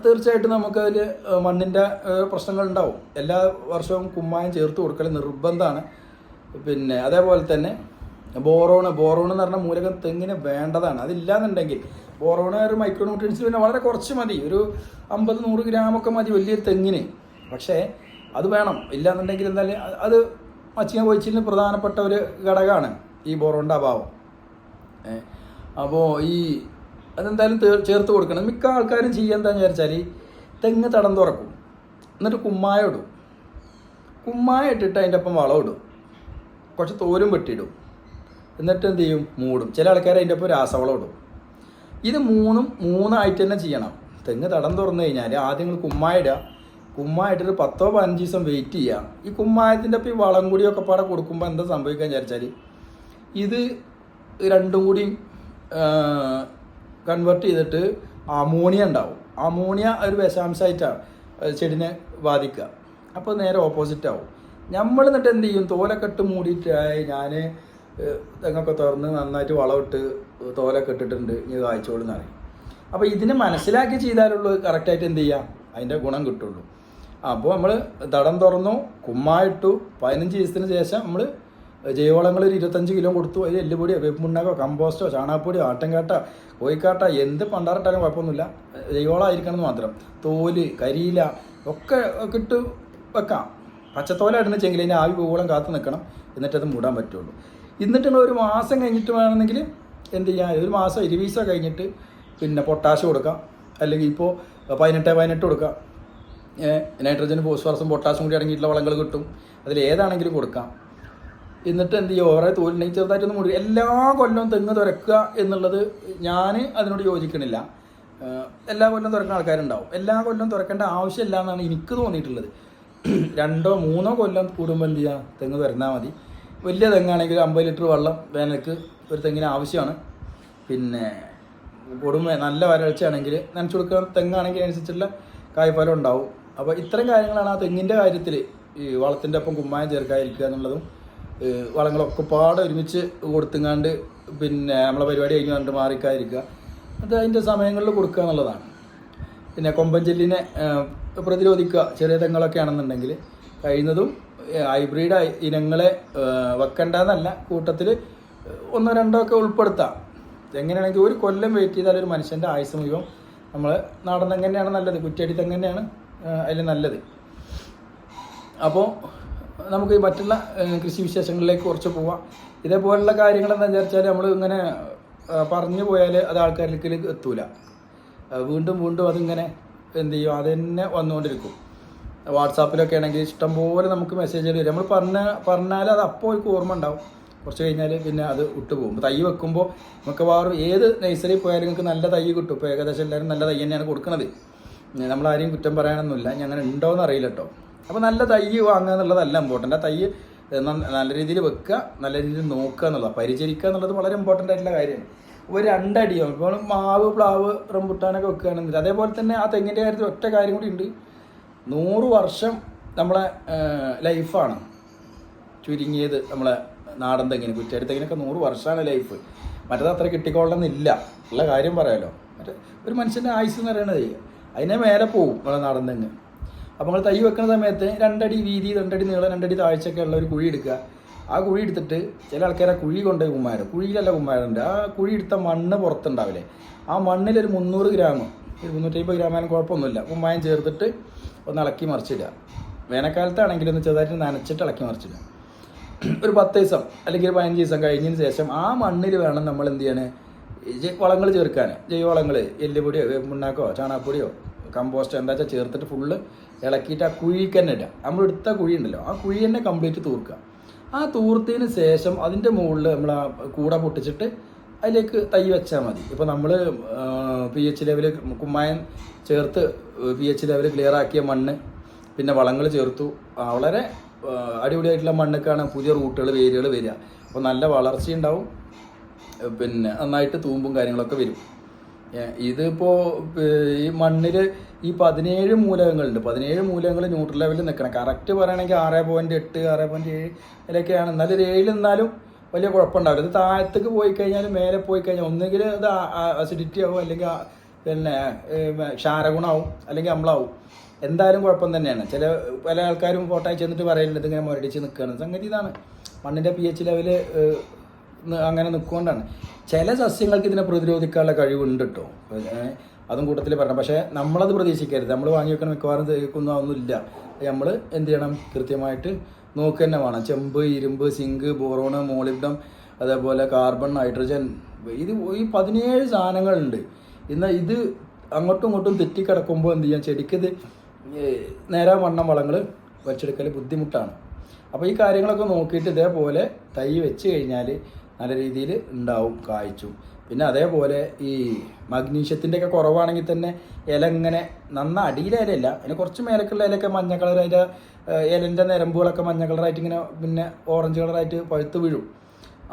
തീർച്ചയായിട്ടും നമുക്ക് അതിൽ മണ്ണിന്റെ പ്രശ്നങ്ങൾ ഉണ്ടാവും. എല്ലാ വർഷവും കുമ്മായം ചേർത്ത് കൊടുക്കൽ നിർബന്ധമാണ്. പിന്നെ അതേപോലെ തന്നെ ബോറോണ് ബോറോൺ എന്ന് പറഞ്ഞ മൂലകം തെങ്ങിന് വേണ്ടതാണ്. അതില്ലാന്നുണ്ടെങ്കിൽ ബോറോണ് ഒരു മൈക്രോ ന്യൂട്രിയൻസ് പിന്നെ വളരെ കുറച്ച് മതി. ഒരു അമ്പത് നൂറ് ഗ്രാമൊക്കെ മതി വലിയൊരു തെങ്ങിന്. പക്ഷേ അത് വേണം. ഇല്ലാന്നുണ്ടെങ്കിൽ എന്തായാലും അത് മച്ചിങ്ങ കൊഴിച്ചിലിന് പ്രധാനപ്പെട്ട ഒരു ഘടകമാണ് ഈ ബോറോണിന്റെ അഭാവം. അപ്പോൾ ഈ അതെന്തായാലും ചേർത്ത് കൊടുക്കണം. മിക്ക ആൾക്കാരും ചെയ്യുക എന്താണെന്ന് വിചാരിച്ചാൽ തെങ്ങ് തടം തുറക്കും. എന്നിട്ട് കുമ്മായ ഇടും. കുമ്മായ ഇട്ടിട്ട് അതിന്റെ ഒപ്പം വളം ഇടും. കുറച്ച് തോരും വെട്ടിയിടും. എന്നിട്ട് എന്ത് ചെയ്യും? മൂടും. ചില ആൾക്കാർ അതിന്റെ ഒപ്പം രാസവളം ഇടും. ഇത് മൂന്നും മൂന്നായിട്ട് തന്നെ ചെയ്യണം. തെങ്ങ് തടം തുറന്നു കഴിഞ്ഞാൽ ആദ്യം നിങ്ങൾ കുമ്മായ കുമ്മായിട്ടൊരു പത്തോ പതിനഞ്ച് ദിവസം വെയിറ്റ് ചെയ്യുക. ഈ കുമ്മായത്തിന്റെ ഒപ്പം ഈ വളം കൂടിയൊക്കെ പാടെ കൊടുക്കുമ്പോൾ എന്താ സംഭവിക്കാൻ വിചാരിച്ചാൽ ഇത് രണ്ടും കൂടി കൺവേർട്ട് ചെയ്തിട്ട് അമോണിയ ഉണ്ടാവും. അമോണിയ ഒരു വിഷാംശമായിട്ടാണ് ചെടിനെ ബാധിക്കുക. അപ്പോൾ നേരെ ഓപ്പോസിറ്റ് ആവും. നമ്മൾ എന്നിട്ട് എന്ത് ചെയ്യും? തോലക്കെട്ട് മൂടിയിട്ടായി ഞാൻ തെങ്ങൊക്കെ തുറന്ന് നന്നായിട്ട് വളമിട്ട് തോലൊക്കെ ഇട്ടിട്ടുണ്ട്. ഇനി കായ്ച്ചോളെന്ന് അറിയും അപ്പോൾ ഇതിനെ മനസ്സിലാക്കി ചെയ്താലുള്ളൂ കറക്റ്റായിട്ട് എന്ത് ചെയ്യാം? അതിന്റെ ഗുണം കിട്ടുള്ളൂ. അപ്പോൾ നമ്മൾ തടം തുറന്നു കുമ്മായിട്ടു പതിനഞ്ച് ദിവസത്തിന് ശേഷം നമ്മൾ ജൈവവളങ്ങൾ ഒരു ഇരുപത്തഞ്ച് കിലോ കൊടുത്തു. അതിൽ എല്ലുപൊടിയോ വേപ്പുണ്ണാക്കോ കമ്പോസ്റ്റോ ചാണകപ്പൊടിയോ ആട്ടൻകാട്ട കോയിക്കാട്ട എന്ത് പണ്ടാറിട്ടാലും കുഴപ്പമൊന്നുമില്ല. ജൈവവളം ആയിരിക്കണം എന്ന് മാത്രം. തോൽ കരിയില ഒക്കെ കിട്ടു വെക്കാം. പച്ചത്തോല ഇടുന്നെങ്കിൽ അതിന്റെ ആവി പോകോളം കാത്തു നിൽക്കണം. എന്നിട്ടത് മൂടാൻ പറ്റുള്ളൂ. എന്നിട്ടുള്ള ഒരു മാസം കഴിഞ്ഞിട്ട് വേണമെന്നെങ്കിൽ എന്ത് ചെയ്യാൻ ഒരു മാസം ഇരുവീസ കഴിഞ്ഞിട്ട് പിന്നെ പൊട്ടാഷ് കൊടുക്കാം. അല്ലെങ്കിൽ ഇപ്പോൾ പതിനെട്ട് പതിനെട്ട് കൊടുക്കാം. നൈട്രജൻ ഫോസ്ഫറസും പൊട്ടാഷും കൂടി അടങ്ങിയിട്ടുള്ള വളങ്ങൾ കിട്ടും. അതിൽ ഏതാണെങ്കിലും കൊടുക്കാം. എന്നിട്ട് എന്ത് ചെയ്യുക ഓരോ തോലുണ്ടെങ്കിൽ ചെറുതായിട്ടൊന്ന് മുടി എല്ലാ കൊല്ലവും തെങ്ങ് തുരക്കുക എന്നുള്ളത് ഞാൻ അതിനോട് യോജിക്കണില്ല. എല്ലാ കൊല്ലം തുറക്കുന്ന ആൾക്കാരുണ്ടാവും. എല്ലാ കൊല്ലം തുറക്കേണ്ട ആവശ്യമില്ല എന്നാണ് എനിക്ക് തോന്നിയിട്ടുള്ളത്. രണ്ടോ മൂന്നോ കൊല്ലം കൂടുമ്പോൾ എന്ത് ചെയ്യുക തെങ്ങ് തുറന്നാൽ മതി. വലിയ തെങ്ങാണെങ്കിൽ അമ്പത് ലിറ്റർ വെള്ളം വേനൽക്ക് ഒരു തെങ്ങിന് ആവശ്യമാണ്. പിന്നെ കൊടുമ നല്ല വരൾച്ചയാണെങ്കിൽ നനച്ചു കൊടുക്കുന്ന തെങ്ങാണെങ്കിൽ അതിനനുസരിച്ചുള്ള കായ്ഫലം ഉണ്ടാവും. അപ്പോൾ ഇത്തരം കാര്യങ്ങളാണ് ആ തെങ്ങിന്റെ കാര്യത്തിൽ ഈ വളത്തിന്റെ ഒപ്പം കുമ്മായം ചേർക്കാതിരിക്കുക എന്നുള്ളതും വളങ്ങളൊക്കെ പാടെ ഒരുമിച്ച് കൊടുത്തുങ്ങാണ്ട് പിന്നെ നമ്മളെ പരിപാടി കഴിഞ്ഞ് കണ്ട് മാറിക്കാതിരിക്കുക. അത് അതിന്റെ സമയങ്ങളിൽ കൊടുക്കുക എന്നുള്ളതാണ്. പിന്നെ കൊമ്പൻചെല്ലിനെ പ്രതിരോധിക്കുക. ചെറിയ തെങ്ങളൊക്കെ ആണെന്നുണ്ടെങ്കിൽ കഴിയുന്നതും ഹൈബ്രിഡ് ഇനങ്ങളെ വെക്കണ്ടെന്നല്ല. കൂട്ടത്തിൽ ഒന്നോ രണ്ടോ ഒക്കെ ഉൾപ്പെടുത്താം. എങ്ങനെയാണെങ്കിൽ ഒരു കൊല്ലം വെയിറ്റ് ചെയ്താൽ ഒരു മനുഷ്യന്റെ ആയുസ് മുഴുവൻ നമ്മൾ നാടൻ തെങ്ങനെയാണ് നല്ലത് കുറ്റിയടി തെങ്ങനെയാണ് അതിൽ നല്ലത്? അപ്പോൾ നമുക്ക് മറ്റുള്ള കൃഷി വിശേഷങ്ങളിലേക്ക് കുറച്ച് പോവാം. ഇതേപോലുള്ള കാര്യങ്ങൾ എന്താ വിചാരിച്ചാൽ നമ്മൾ ഇങ്ങനെ പറഞ്ഞു പോയാൽ അത് ആൾക്കാരിലേക്ക് എത്തൂല. വീണ്ടും വീണ്ടും അതിങ്ങനെ എന്ത് ചെയ്യും? അത് തന്നെ വന്നുകൊണ്ടിരിക്കും. വാട്സാപ്പിലൊക്കെ ആണെങ്കിൽ ഇഷ്ടംപോലെ നമുക്ക് മെസ്സേജ് വരും. നമ്മൾ പറഞ്ഞ പറഞ്ഞാൽ അത് അപ്പോൾ ഒരു ഓർമ്മ ഉണ്ടാവും. കുറച്ച് കഴിഞ്ഞാൽ പിന്നെ അത് വിട്ടുപോകും തൈ വെക്കുമ്പോൾ നമുക്ക് മിക്കവാറും ഏത് നഴ്സറി പോയാലും നിങ്ങൾക്ക് നല്ല തൈ കിട്ടും. ഇപ്പോൾ ഏകദേശം എല്ലാവരും നല്ല തൈ തന്നെയാണ് കൊടുക്കുന്നത്. നമ്മളാരെയും കുറ്റം പറയാനൊന്നുമില്ല. അങ്ങനെ ഉണ്ടോയെന്ന് അറിയില്ല കേട്ടോ. അപ്പോൾ നല്ല തൈ വാങ്ങുക എന്നുള്ളതല്ല ഇമ്പോർട്ടന്റ് തൈ നല്ല രീതിയിൽ വെക്കുക നല്ല രീതിയിൽ നോക്കുക എന്നുള്ളത്. പരിചരിക്കുക എന്നുള്ളത് വളരെ ഇമ്പോർട്ടന്റ് ആയിട്ടുള്ള കാര്യമാണ്. ഒരു രണ്ടടിയോ? ഇപ്പോൾ മാവ് പ്ലാവ് റംബുട്ടാനൊക്കെ വെക്കുകയാണെങ്കിൽ അതേപോലെ തന്നെ ആ തെങ്ങിന്റെ കാര്യത്തിൽ ഒറ്റ കാര്യം കൂടി ഉണ്ട്. നൂറ് വർഷം നമ്മളെ ലൈഫാണ് ചുരുങ്ങിയത് നമ്മളെ നാടൻ തെങ്ങിന് കുറ്റാരി തെങ്ങിനൊക്കെ നൂറ് വർഷമാണ് ലൈഫ്. മറ്റേത് അത്ര കിട്ടിക്കൊള്ളണമെന്നില്ല. ഉള്ള കാര്യം പറയാലോ. മറ്റേ ഒരു മനുഷ്യന്റെ ആയുസ് എന്ന് പറയുന്നത് അതിനെ മേലെ പോവും നമ്മളെ നാടൻ തെങ്ങ് അപ്പോൾ നമ്മൾ തൈ വെക്കുന്ന സമയത്ത് രണ്ടടി വീതി രണ്ടടി നീളം രണ്ടടി താഴ്ചയൊക്കെ ഉള്ള ഒരു കുഴി എടുക്കുക. ആ കുഴി എടുത്തിട്ട് ചില ആൾക്കാർ ആ കുഴി കൊണ്ട് കുമ്മാരം. കുഴിയിലല്ല കുമ്മാരുണ്ട് ആ കുഴി എടുത്ത മണ്ണ് പുറത്തുണ്ടാവില്ലേ? ആ മണ്ണിലൊരു മുന്നൂറ് ഗ്രാം മുന്നൂറ്റമ്പത് ആയാലും കുഴപ്പമൊന്നുമില്ല. കുമ്മായം ചേർത്തിട്ട് ഒന്ന് ഇളക്കി മറിച്ചിടുക. വേനൽക്കാലത്താണെങ്കിൽ ഒന്ന് ചെറുതായിട്ട് നനച്ചിട്ട് ഇളക്കി മറിച്ചിടുക. ഒരു പത്ത് ദിവസം അല്ലെങ്കിൽ ഒരു പതിനഞ്ച് ദിവസം കഴിഞ്ഞതിന് ശേഷം ആ മണ്ണിൽ വേണം നമ്മൾ എന്ത് ചെയ്യാൻ വളങ്ങൾ ചേർക്കാൻ. ജൈവവളങ്ങൾ എല്ലുപൊടിയോ വേപ്പുണ്ണാക്കോ ചാണകപ്പൊടിയോ കമ്പോസ്റ്റ് എന്താ വെച്ചാൽ ചേർത്തിട്ട് ഫുള്ള് ഇളക്കിയിട്ട് ആ കുഴിക്ക് തന്നെ ഇടുക. നമ്മൾ എടുത്ത കുഴി ഉണ്ടല്ലോ ആ കുഴി തന്നെ കംപ്ലീറ്റ് തൂർക്കുക. ആ തൂർത്തതിന് ശേഷം അതിന്റെ മുകളിൽ നമ്മൾ ആ കൂട പൊട്ടിച്ചിട്ട് അതിലേക്ക് തൈ വെച്ചാൽ മതി. ഇപ്പോൾ നമ്മൾ പി എച്ച് ലെവൽ കുമ്മായം ചേർത്ത് പി എച്ച് ലെവൽ ക്ലിയർ ആക്കിയ മണ്ണ് പിന്നെ വളങ്ങൾ ചേർത്തു. വളരെ അടിപൊളിയായിട്ടുള്ള മണ്ണൊക്കെയാണ് പുതിയ റൂട്ടുകൾ വേരുകൾ വരിക. അപ്പോൾ നല്ല വളർച്ചയുണ്ടാവും പിന്നെ നന്നായിട്ട് തൂമ്പും കാര്യങ്ങളൊക്കെ വരും. ഇതിപ്പോൾ ഇതിപ്പോ ഈ മണ്ണിൽ ഈ പതിനേഴ് മൂലകങ്ങളുണ്ട്. പതിനേഴ് മൂലകങ്ങൾ ന്യൂട്രൽ ലെവലിൽ നിൽക്കണം. കറക്റ്റ് പറയുകയാണെങ്കിൽ ആറ് പോയിന്റ് എട്ട് ആറ് പോയിന്റ് ഏഴ് ഇതിലൊക്കെയാണ് എന്നാലും ഒരു ഏഴിൽ നിന്നാലും വലിയ കുഴപ്പമുണ്ടാവില്ല. ഇത് താഴത്തേക്ക് പോയി കഴിഞ്ഞാൽ മേലെ പോയി കഴിഞ്ഞാൽ ഒന്നുകിൽ അത് അസിഡിറ്റി ആവും അല്ലെങ്കിൽ പിന്നെ ക്ഷാരഗുണാവും അല്ലെങ്കിൽ അമ്ലാവും. എന്തായാലും കുഴപ്പം തന്നെയാണ്. ചില പല ആൾക്കാരും ഫോട്ടോ ചെന്നിട്ട് പറയുന്നുണ്ട് ഇതിങ്ങനെ മുരടിച്ച് നിൽക്കുകയാണ് സംഗതി ഇതാണ്. മണ്ണിന്റെ പി എച്ച് ലെവൽ അങ്ങനെ നിൽക്കുകൊണ്ടാണ് ചില സസ്യങ്ങൾക്ക് ഇതിനെ പ്രതിരോധിക്കാനുള്ള കഴിവുണ്ട് കേട്ടോ അതും കൂട്ടത്തിൽ പറയണം. പക്ഷേ നമ്മളത് പ്രതീക്ഷിക്കരുത്. നമ്മൾ വാങ്ങി വെക്കണം മിക്കവാറും ഇല്ല നമ്മൾ എന്ത് ചെയ്യണം? കൃത്യമായിട്ട് നോക്കുക തന്നെ വേണം. ചെമ്പ് ഇരുമ്പ് സിങ്ക് ബോറോണ് മോളിബ്ഡം അതേപോലെ കാർബൺ ഹൈഡ്രജൻ ഇത് ഈ പതിനേഴ് സാധനങ്ങളുണ്ട്. എന്നാൽ ഇത് അങ്ങോട്ടും ഇങ്ങോട്ടും തെറ്റിക്കിടക്കുമ്പോൾ എന്ത് ചെയ്യാം? ചെടിക്കത് നേരെ വണ്ണം വളങ്ങൾ വച്ചെടുക്കൽ ബുദ്ധിമുട്ടാണ്. അപ്പോൾ ഈ കാര്യങ്ങളൊക്കെ നോക്കിയിട്ട് ഇതേപോലെ തൈ വെച്ച് കഴിഞ്ഞാൽ നല്ല രീതിയിൽ ഉണ്ടാവും കായ്ച്ചു. പിന്നെ അതേപോലെ ഈ മഗ്നീഷ്യത്തിന്റെ ഒക്കെ കുറവാണെങ്കിൽ തന്നെ ഇല ഇങ്ങനെ നന്ന അടിയിലെ ഇലയില്ല അതിന് കുറച്ച് മേലക്കുള്ള ഇലയൊക്കെ മഞ്ഞ അതിന്റെ ഇലന്റെ നരമ്പുകളൊക്കെ മഞ്ഞ കളറായിട്ട് ഇങ്ങനെ പിന്നെ ഓറഞ്ച് കളറായിട്ട് പഴുത്ത് വീഴും.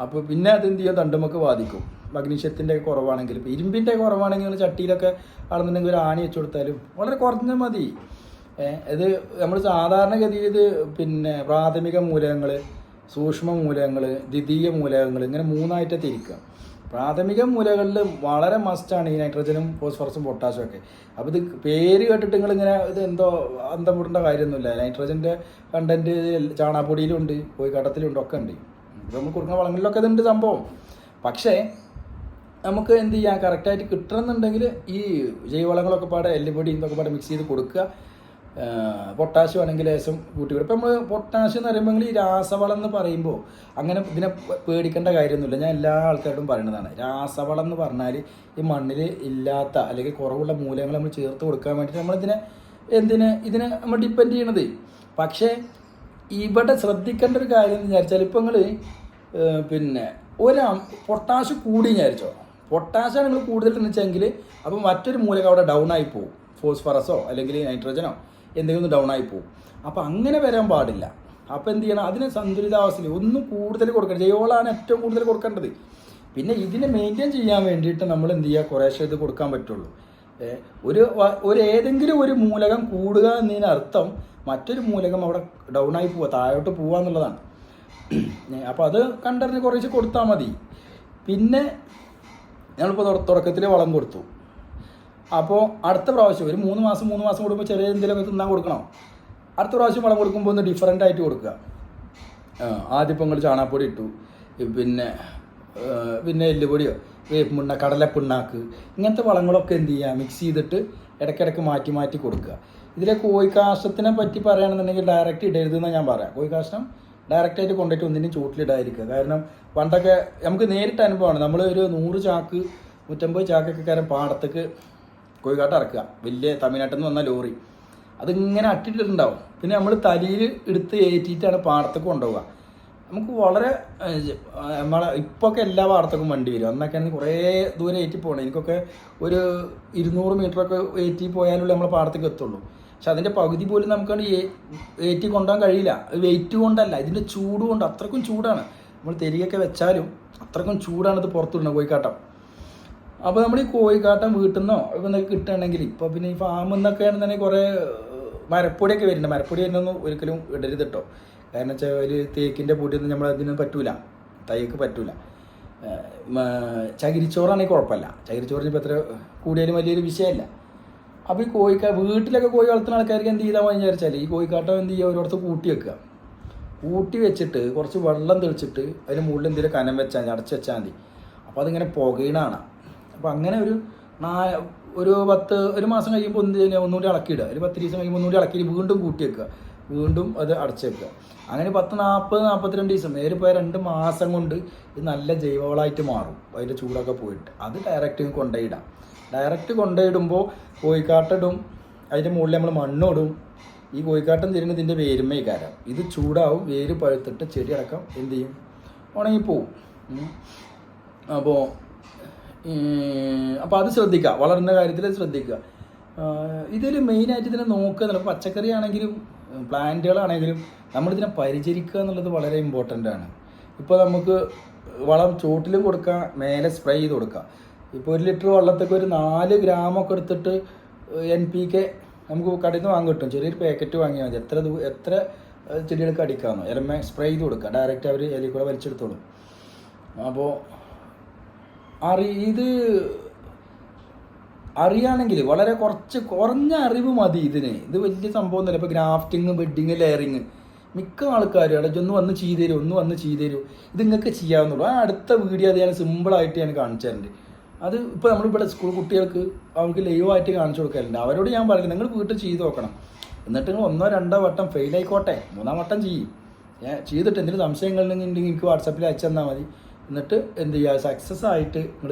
അപ്പോൾ പിന്നെ അത് എന്ത് ചെയ്യും? തണ്ടുമൊക്കെ ബാധിക്കും. മഗ്നീഷ്യത്തിന്റെ കുറവാണെങ്കിൽ. ഇപ്പോൾ ഇരുമ്പിന്റെ കുറവാണെങ്കിൽ ചട്ടിയിലൊക്കെ ആണെന്നുണ്ടെങ്കിൽ ഒരു ആണി വെച്ച് കൊടുത്താലും വളരെ കുറഞ്ഞ മതി. ഇത് നമ്മൾ സാധാരണഗതിയിൽ ഇത് പിന്നെ പ്രാഥമിക മൂലകങ്ങൾ സൂക്ഷ്മ മൂലകങ്ങൾ ദ്വിതീയ മൂലകങ്ങൾ ഇങ്ങനെ മൂന്നായിട്ട് തിരിക്കുക. പ്രാഥമിക മൂലകളിൽ വളരെ മസ്റ്റാണ് ഈ നൈട്രജനും ഫോസ്ഫറസും പൊട്ടാസും ഒക്കെ. അപ്പോൾ ഇത് പേര് കേട്ടിട്ട് നിങ്ങളിങ്ങനെ ഇത് എന്തോ അന്തം വിടേണ്ട കാര്യമൊന്നുമില്ല നൈട്രജന്റെ കണ്ടന്റ് ചാണാപ്പൊടിയിലുണ്ട് കോഴിക്കാട്ടത്തിലുണ്ട് ഒക്കെ ഉണ്ട്. ഇത് നമ്മൾ കൊടുക്കുന്ന വളങ്ങളിലൊക്കെ ഇതുണ്ട് സംഭവം. പക്ഷേ നമുക്ക് എന്ത് ചെയ്യാം? കറക്റ്റായിട്ട് കിട്ടണമെന്നുണ്ടെങ്കിൽ ഈ ജൈവവളങ്ങളൊക്കെ പാടെ എല്ലുപൊടി ഇതൊക്കെ പാടെ മിക്സ് ചെയ്ത് കൊടുക്കുക. പൊട്ടാഷ്യം ആണെങ്കിൽ ലേശം കൂട്ടി വരും ഇപ്പം നമ്മൾ പൊട്ടാഷ്യം എന്ന് പറയുമ്പോൾ ഈ രാസവളം എന്ന് പറയുമ്പോൾ അങ്ങനെ ഇതിനെ പേടിക്കേണ്ട കാര്യമൊന്നുമില്ല. ഞാൻ എല്ലാ ആൾക്കാരോടും പറയുന്നതാണ് രാസവളം എന്ന് പറഞ്ഞാൽ ഈ മണ്ണിൽ ഇല്ലാത്ത അല്ലെങ്കിൽ കുറവുള്ള മൂലങ്ങൾ നമ്മൾ ചേർത്ത് കൊടുക്കാൻ വേണ്ടിയിട്ട് നമ്മളിതിനെ എന്തിനെ ഇതിനെ നമ്മൾ ഡിപ്പെൻഡ് ചെയ്യണത്. പക്ഷേ ഇവിടെ ശ്രദ്ധിക്കേണ്ട ഒരു കാര്യം എന്ന് വിചാരിച്ചാൽ ഇപ്പം നിങ്ങൾ പിന്നെ ഒരു പൊട്ടാഷ് കൂടി വിചാരിച്ചോ. പൊട്ടാഷാണ് നിങ്ങൾ കൂടുതൽ എന്ന് വെച്ചെങ്കിൽ അപ്പോൾ മറ്റൊരു മൂലകം അവിടെ ഡൗൺ ആയി പോകും ഫോസ്ഫറസോ അല്ലെങ്കിൽ നൈട്രജനോ. എന്തെങ്കിലും ഡൗൺ ആയി പോകും അപ്പോൾ അങ്ങനെ വരാൻ പാടില്ല. അപ്പോൾ എന്ത് ചെയ്യണം? അതിന് സന്തുലിതാവസ്ഥയിൽ ഒന്നും കൂടുതൽ കൊടുക്കണം. ജൈവവളമാണ് ഏറ്റവും കൂടുതൽ കൊടുക്കേണ്ടത്. പിന്നെ ഇതിനെ മെയിന്റെയിൻ ചെയ്യാൻ വേണ്ടിയിട്ട് നമ്മൾ എന്ത് ചെയ്യുക? കുറേശ്ശെ ഇത് കൊടുക്കാൻ പറ്റുള്ളൂ. ഒരു ഒരു ഏതെങ്കിലും ഒരു മൂലകം കൂടുക എന്നതിനർത്ഥം മറ്റൊരു മൂലകം അവിടെ ഡൗൺ ആയി പോവുക താഴോട്ട് പോവുക എന്നുള്ളതാണ്. അപ്പോൾ അത് കണ്ടറിഞ്ഞ് കുറേശ്ശെ കൊടുത്താൽ മതി. പിന്നെ ഞങ്ങളിപ്പോൾ തുടക്കത്തിൽ വളം കൊടുത്തു. അപ്പോൾ അടുത്ത പ്രാവശ്യം ഒരു മൂന്ന് മാസം മൂന്ന് മാസം കൂടുമ്പോൾ ചെറിയ എന്തെങ്കിലുമൊക്കെ തിന്നാൻ കൊടുക്കണം? അടുത്ത പ്രാവശ്യം വളം കൊടുക്കുമ്പോൾ ഒന്ന് ഡിഫറന്റ് ആയിട്ട് കൊടുക്കുക. ആദ്യം ഇപ്പോൾ നിങ്ങൾ ചാണകപ്പൊടി ഇട്ടു. പിന്നെ പിന്നെ എല്ലുപൊടിയോ? വേപ്പിണ്ണ കടലപ്പിണ്ണാക്ക് ഇങ്ങനത്തെ വളങ്ങളൊക്കെ എന്ത് ചെയ്യുക? മിക്സ് ചെയ്തിട്ട് ഇടയ്ക്കിടയ്ക്ക് മാറ്റി മാറ്റി കൊടുക്കുക. ഇതിലെ കോഴിക്കാഷ്ടത്തിനെ പറ്റി പറയുകയാണെന്നുണ്ടെങ്കിൽ ഡയറക്റ്റ് ഇടരുതെന്നാണ് ഞാൻ പറയാം. കോഴിക്കാഷ്ടം ഡയറക്റ്റായിട്ട് കൊണ്ടുപോയിട്ട് ഒന്നിനും ചൂട്ടിലിടാതിരിക്കുക കാരണം പണ്ടൊക്കെ നമുക്ക് നേരിട്ട് അനുഭവമാണ്. നമ്മൾ ഒരു നൂറ് ചാക്ക് നൂറ്റമ്പത് ചാക്കൊക്കെ കാരം പാടത്തേക്ക് കോഴിക്കാട്ട് ഇറക്കുക വലിയ തമിഴ്നാട്ടിൽ നിന്ന് വന്ന ലോറി. അതിങ്ങനെ അട്ടിട്ടുണ്ടാവും പിന്നെ നമ്മൾ തലയിൽ എടുത്ത് ഏറ്റിയിട്ടാണ് പാടത്തേക്ക് കൊണ്ടുപോവുക. നമുക്ക് വളരെ നമ്മളെ ഇപ്പോഴൊക്കെ എല്ലാ പാടത്തേക്കും വണ്ടി വരും. അന്നൊക്കെ ആണെങ്കിൽ കുറേ ദൂരം ഏറ്റി പോകണം എനിക്കൊക്കെ ഒരു ഇരുന്നൂറ് മീറ്ററൊക്കെ ഏറ്റി പോയാലുള്ള നമ്മളെ പാടത്തേക്ക് എത്തുള്ളൂ. പക്ഷെ അതിന്റെ പകുതി പോലും നമുക്കാണ് ഏ- ഏറ്റി കൊണ്ടുപോകാൻ കഴിയില്ല. വെയിറ്റ് കൊണ്ടല്ല ഇതിന്റെ ചൂട് കൊണ്ട്. അത്രക്കും ചൂടാണ്. നമ്മൾ തെരിയൊക്കെ വെച്ചാലും അത്രക്കും ചൂടാണ് ഇത് പുറത്തുവിടുന്നത് കോഴിക്കാട്ടം. അപ്പോൾ നമ്മൾ ഈ കോഴിക്കാട്ടം വീട്ടിൽ നിന്നോ ഇപ്പം എന്തൊക്കെ കിട്ടുകയാണെങ്കിൽ ഇപ്പോൾ പിന്നെ ഈ ഫാമിൽ നിന്നൊക്കെ ആണെന്നുണ്ടെങ്കിൽ കുറേ മരപ്പൊടിയൊക്കെ വരുന്നുണ്ട് മരപ്പൊടി വരുന്നൊന്നും ഒരിക്കലും ഇടരുത് കേട്ടോ കാരണം വെച്ചാൽ ഒരു തേക്കിന്റെ പൊടിയൊന്നും നമ്മൾ അതിനൊന്നും പറ്റൂല. തൈക്ക് പറ്റൂല. ചകിരിച്ചോറാണെങ്കിൽ കുഴപ്പമില്ല ചകിരിച്ചോറിന് ഇപ്പോൾ എത്ര കൂടിയാലും വലിയൊരു വിഷയമല്ല അപ്പോൾ ഈ കോഴിക്കാ വീട്ടിലൊക്കെ കോഴി വളർത്തുന്ന ആൾക്കാർക്ക് എന്ത് ചെയ്താൽ മതി വിചാരിച്ചാൽ ഈ കോഴിക്കാട്ടം എന്ത് ചെയ്യുക ഒരിടത്ത് കൂട്ടി വെക്കുക. കൂട്ടി വെച്ചിട്ട് കുറച്ച് വെള്ളം തെളിച്ചിട്ട് അതിന് മുകളിൽ എന്തെങ്കിലും കനം വെച്ചാൽ മതി അടച്ച് വെച്ചാൽ മതി. അപ്പോൾ അതിങ്ങനെ പുകയണാണ് അപ്പോൾ അങ്ങനെ ഒരു നാല് ഒരു പത്ത് ഒരു മാസം കഴിയുമ്പോൾ ഒന്ന് ഒന്നുകൂടി ഇളക്കിയിടുക. ഒരു പത്ത് ദിവസം കഴിയുമ്പോൾ ഒന്നുകൂടി ഇളക്കി വീണ്ടും കൂട്ടി വെക്കുക വീണ്ടും അത് അടച്ചേക്കുക. വെക്കുക അങ്ങനെ പത്ത് നാൽപ്പത് നാൽപ്പത്തിരണ്ട് ദിവസം നേരെ പോയ രണ്ട് മാസം കൊണ്ട് ഇത് നല്ല ജൈവവളമായിട്ട് മാറും. അതിന്റെ ചൂടൊക്കെ പോയിട്ട്. അത് ഡയറക്റ്റ് കൊണ്ടുപോയിടാം ഡയറക്റ്റ് കൊണ്ടുപോയിടുമ്പോൾ കോഴിക്കാട്ടിടും. അതിന്റെ മുകളിൽ നമ്മൾ മണ്ണിടും. ഈ കോഴിക്കാട്ടം തിരിഞ്ഞ് ഇതിന്റെ വേരുമ്മയിക്കാരം ഇത് ചൂടാവും വേര് പഴുത്തിട്ട് ചെടി അടക്കം എന്ത് ചെയ്യും? ഉണങ്ങിപ്പോവും. അപ്പോൾ അപ്പോൾ അത് ശ്രദ്ധിക്കുക വളരുന്ന കാര്യത്തിൽ ശ്രദ്ധിക്കുക ഇതിൽ മെയിനായിട്ട് ഇതിനെ നോക്കുക എന്നുള്ളത് പച്ചക്കറി ആണെങ്കിലും പ്ലാന്റുകളാണെങ്കിലും നമ്മളിതിനെ പരിചരിക്കുക എന്നുള്ളത് വളരെ ഇമ്പോർട്ടന്റ് ആണ്. ഇപ്പോൾ നമുക്ക് വളം ചോട്ടിലും കൊടുക്കാം മേലെ സ്പ്രേ ചെയ്ത് കൊടുക്കാം. ഇപ്പോൾ ഒരു ലിറ്റർ വെള്ളത്തൊക്കെ ഒരു നാല് ഗ്രാമൊക്കെ എടുത്തിട്ട് എൻ പി കെ നമുക്ക് കടയിൽ നിന്ന് വാങ്ങി കിട്ടും. ചെറിയൊരു പാക്കറ്റ് വാങ്ങിയാൽ മതി. എത്ര എത്ര ചെടികൾക്ക് അടിക്കാമെന്നോ ഇലമേ സ്പ്രേ ചെയ്ത് കൊടുക്കുക ഡയറക്റ്റ് അവർ എലിക്കൂടെ കൂടെ വലിച്ചെടുത്തോളും. അപ്പോൾ അറി ഇത് അറിയാണെങ്കിൽ വളരെ കുറച്ച് കുറഞ്ഞ അറിവ് മതി ഇതിന്. ഇത് വലിയ സംഭവമൊന്നുമില്ല. ഇപ്പോൾ ഗ്രാഫ്റ്റിങ് വെഡിങ് ലെയറിങ്. മിക്ക ആൾക്കാരും അവിടെ ഒന്ന് വന്ന് ചെയ്തു തരും ഒന്ന് വന്ന് ചെയ്തു തരും. ഇത് നിങ്ങൾക്ക് ചെയ്യാവുന്നുള്ളൂ. ആ അടുത്ത വീഡിയോ അത് ഞാൻ സിമ്പിളായിട്ട് ഞാൻ കാണിച്ചു തരുന്നുണ്ട് അത് ഇപ്പോൾ നമ്മളിവിടെ സ്കൂൾ കുട്ടികൾക്ക് അവർക്ക് ലൈവായിട്ട് കാണിച്ചു കൊടുക്കലുണ്ട് അവരോട് ഞാൻ പറയുന്നത് നിങ്ങൾ വീട്ടിൽ ചെയ്ത് നോക്കണം. എന്നിട്ട് നിങ്ങൾ ഒന്നോ രണ്ടോ വട്ടം ഫെയിൽ ആയിക്കോട്ടെ. മൂന്നാം വട്ടം ചെയ്യും. ചെയ്തിട്ട് എന്തെങ്കിലും സംശയങ്ങളുണ്ടെങ്കിൽ എനിക്ക് വാട്സാപ്പിൽ അയച്ചു തന്നാൽ മതി. എന്നിട്ട് എന്ത് ചെയ്യുക? സക്സസ് ആയിട്ട് നിങ്ങൾ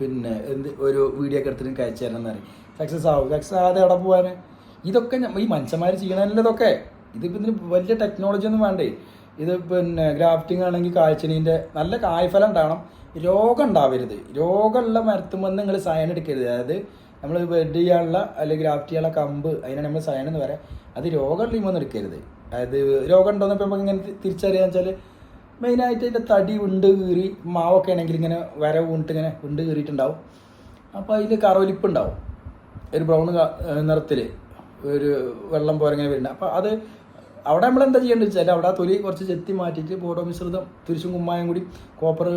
പിന്നെ എന്ത് ഒരു വീഡിയോ ഒക്കെ എടുത്തിട്ട് കയച്ചു തരണം എന്ന് സക്സസ് ആവും. സക്സസ് ആകാതെ എവിടെ പോകാൻ ഇതൊക്കെ ഈ മനുഷ്യന്മാർ ചെയ്യണമല്ലോ ഇതൊക്കെ ഇതിപ്പോൾ ഇതിന് വലിയ ടെക്നോളജി ഒന്നും വേണ്ടേ. ഇത് പിന്നെ ഗ്രാഫ്റ്റിംഗ് ആണെങ്കിൽ കാഴ്ചനീന്റെ നല്ല കായ്ഫലം ഉണ്ടാവണം. രോഗം ഉണ്ടാവരുത്. രോഗമുള്ള മരത്തുമെന്ന് നിങ്ങൾ സയൻ എടുക്കരുത്. അതായത് നമ്മൾ ബെഡ് ചെയ്യാനുള്ള അല്ലെങ്കിൽ ഗ്രാഫ്റ്റ് ചെയ്യാനുള്ള കമ്പ് അതിനാണ് നമ്മൾ സയൻ എന്ന് പറയാം. അത് രോഗം ഇമെന്ന് എടുക്കരുത്. അതായത് രോഗം ഉണ്ടോയെന്ന് ഇപ്പം നമുക്ക് ഇങ്ങനെ തിരിച്ചറിയാന്ന് വെച്ചാൽ മെയിനായിട്ട് അതിന്റെ തടി ഉണ്ട് കീറി മാവൊക്കെ ആണെങ്കിൽ ഇങ്ങനെ വര വീണിട്ട് ഇങ്ങനെ ഉണ്ട് കീറിയിട്ടുണ്ടാവും. അപ്പോൾ അതിൽ കറവലിപ്പ് ഉണ്ടാവും. ഒരു ബ്രൗൺ നിറത്തിൽ ഒരു വെള്ളം പോലെ ഇങ്ങനെ വരുന്നുണ്ട് അപ്പോൾ അത് അവിടെ നമ്മൾ എന്താ ചെയ്യേണ്ടത് വെച്ചാൽ അവിടെ തൊലി കുറച്ച് ചെത്തി മാറ്റിയിട്ട് ബോഡോ മിശ്രിതം തുരിശും കുമ്മായം കൂടി കോപ്പർ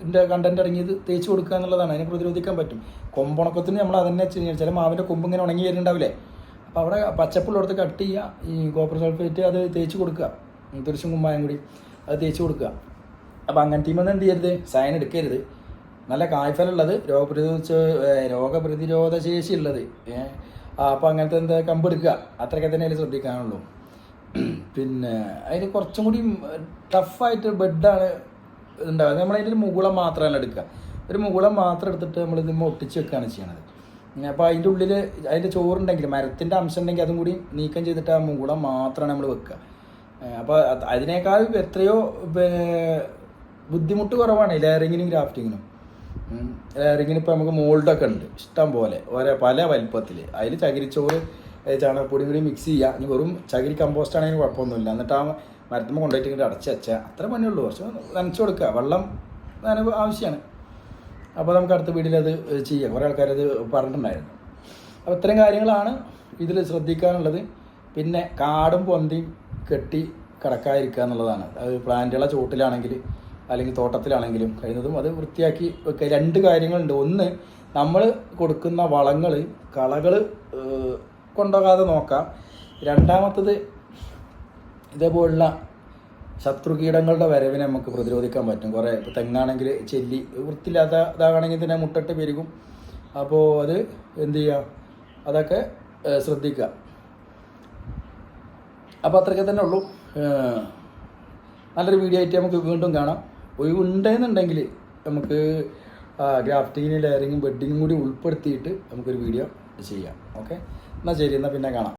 ഇതിന്റെ കണ്ടന്റ് ഇറങ്ങിയത് തേച്ച് കൊടുക്കുക എന്നുള്ളതാണ്. അതിനെ പ്രതിരോധിക്കാൻ പറ്റും. കൊമ്പുണക്കത്തിന് നമ്മൾ അതന്നെ ചെയ്യുന്നത് ചില മാവിന്റെ കൊമ്പ് ഇങ്ങനെ ഉണങ്ങി വരുന്നുണ്ടാവില്ലേ? അപ്പോൾ അവിടെ പച്ചപ്പുള്ളിടത്ത് കട്ട് ചെയ്യുക. ഈ കോപ്പർ സൾഫേറ്റ് അത് തേച്ച് കൊടുക്കുക. തുരിശും കുമ്മായം കൂടി. അത് തേച്ച് കൊടുക്കുക. അപ്പോൾ അങ്ങനെ ടീമൊന്നും എന്ത് ചെയ്യരുത്? സയൻ എടുക്കരുത്. നല്ല കായ്ഫലുള്ളത് രോഗപ്രതിരോധ രോഗപ്രതിരോധ ശേഷി ഉള്ളത്. അപ്പോൾ അങ്ങനത്തെ എന്താ കമ്പ് എടുക്കുക. അത്രയൊക്കെ തന്നെ അതിൽ ശ്രദ്ധിക്കാനുള്ളൂ. പിന്നെ അതിന് കുറച്ചും കൂടി ടഫായിട്ട് ബെഡാണ് ഉണ്ടാവുക. നമ്മൾ അതിന്റെ ഒരു മുകുളം മാത്രമല്ല എടുക്കുക. ഒരു മുകുളം മാത്രം എടുത്തിട്ട് നമ്മൾ ഇത് ഒട്ടിച്ച് വെക്കുകയാണ് ചെയ്യണത്. അപ്പോൾ അതിന്റെ ഉള്ളിൽ അതിന്റെ ചോറുണ്ടെങ്കിൽ മരത്തിന്റെ അംശം ഉണ്ടെങ്കിൽ അതും കൂടി നീക്കം ചെയ്തിട്ട് ആ മുകുളം മാത്രമാണ് നമ്മൾ വെക്കുക. അപ്പോൾ അതിനേക്കാൾ എത്രയോ ബുദ്ധിമുട്ട് കുറവാണ് ലെയറിങ്ങിനും ഗ്രാഫ്റ്റിങ്ങിനും. ലെയറിങ്ങിന് ഇപ്പോൾ നമുക്ക് മോൾഡൊക്കെ ഉണ്ട് ഇഷ്ടം പോലെ ഓരോ പല വലിപ്പത്തിൽ അതിൽ ചകിരിച്ചോറ് ചാണകപ്പൊടി കൂടി മിക്സ് ചെയ്യുക ഇനി വെറും ചകിരി കമ്പോസ്റ്റ് ആണെങ്കിലും കുഴപ്പമൊന്നുമില്ല. എന്നിട്ട് ആ മരത്തുമ്പോൾ കൊണ്ടുപോയിട്ട് അടച്ച് വെച്ചാൽ അത്ര പണിയുള്ളൂ. കുറച്ച് നനച്ചു കൊടുക്കുക. വെള്ളം നനവ് ആവശ്യമാണ് അപ്പോൾ നമുക്ക് അടുത്ത വീട്ടിൽ അത് ചെയ്യാം. കുറേ ആൾക്കാർ അത് പറഞ്ഞിട്ടുണ്ടായിരുന്നു. അപ്പോൾ ഇത്തരം കാര്യങ്ങളാണ് ഇതിൽ ശ്രദ്ധിക്കാനുള്ളത്. പിന്നെ കാടും പൊന്തിയും കെട്ടി കിടക്കാതിരിക്കുക എന്നുള്ളതാണ്. അത് പ്ലാന്റുകളെ ചുവട്ടിലാണെങ്കിൽ അല്ലെങ്കിൽ തോട്ടത്തിലാണെങ്കിലും കഴിയുന്നതും അത് വൃത്തിയാക്കി വെക്കുക. രണ്ട് കാര്യങ്ങളുണ്ട്. ഒന്ന് നമ്മൾ കൊടുക്കുന്ന വളങ്ങൾ കളകൾ കൊണ്ടുപോകാതെ നോക്കാം. രണ്ടാമത്തത് ഇതേപോലുള്ള ശത്രുകീടങ്ങളുടെ വരവിനെ നമുക്ക് പ്രതിരോധിക്കാൻ പറ്റും. കുറേ ഇപ്പോൾ തെങ്ങാണെങ്കിൽ ചെല്ലി വൃത്തിയില്ലാത്ത ഇതാണെങ്കിൽ തന്നെ മുട്ടിട്ട് പെരുകും. അപ്പോൾ അത് എന്ത് ചെയ്യുക? അതൊക്കെ ശ്രദ്ധിക്കുക. അപ്പോൾ അത്രയ്ക്ക് തന്നെ ഉള്ളൂ. നല്ലൊരു വീഡിയോ ആയിട്ട് നമുക്ക് വീണ്ടും കാണാം. ഒഴിവുണ്ടെന്നുണ്ടെങ്കിൽ നമുക്ക് ഗ്രാഫ്റ്റിങ്ങിന് ലെയറിങ്ങും ബെഡിങ്ങും കൂടി ഉൾപ്പെടുത്തിയിട്ട് നമുക്കൊരു വീഡിയോ ചെയ്യാം. ഓക്കെ എന്നാൽ ശരി എന്നാൽ പിന്നെ കാണാം.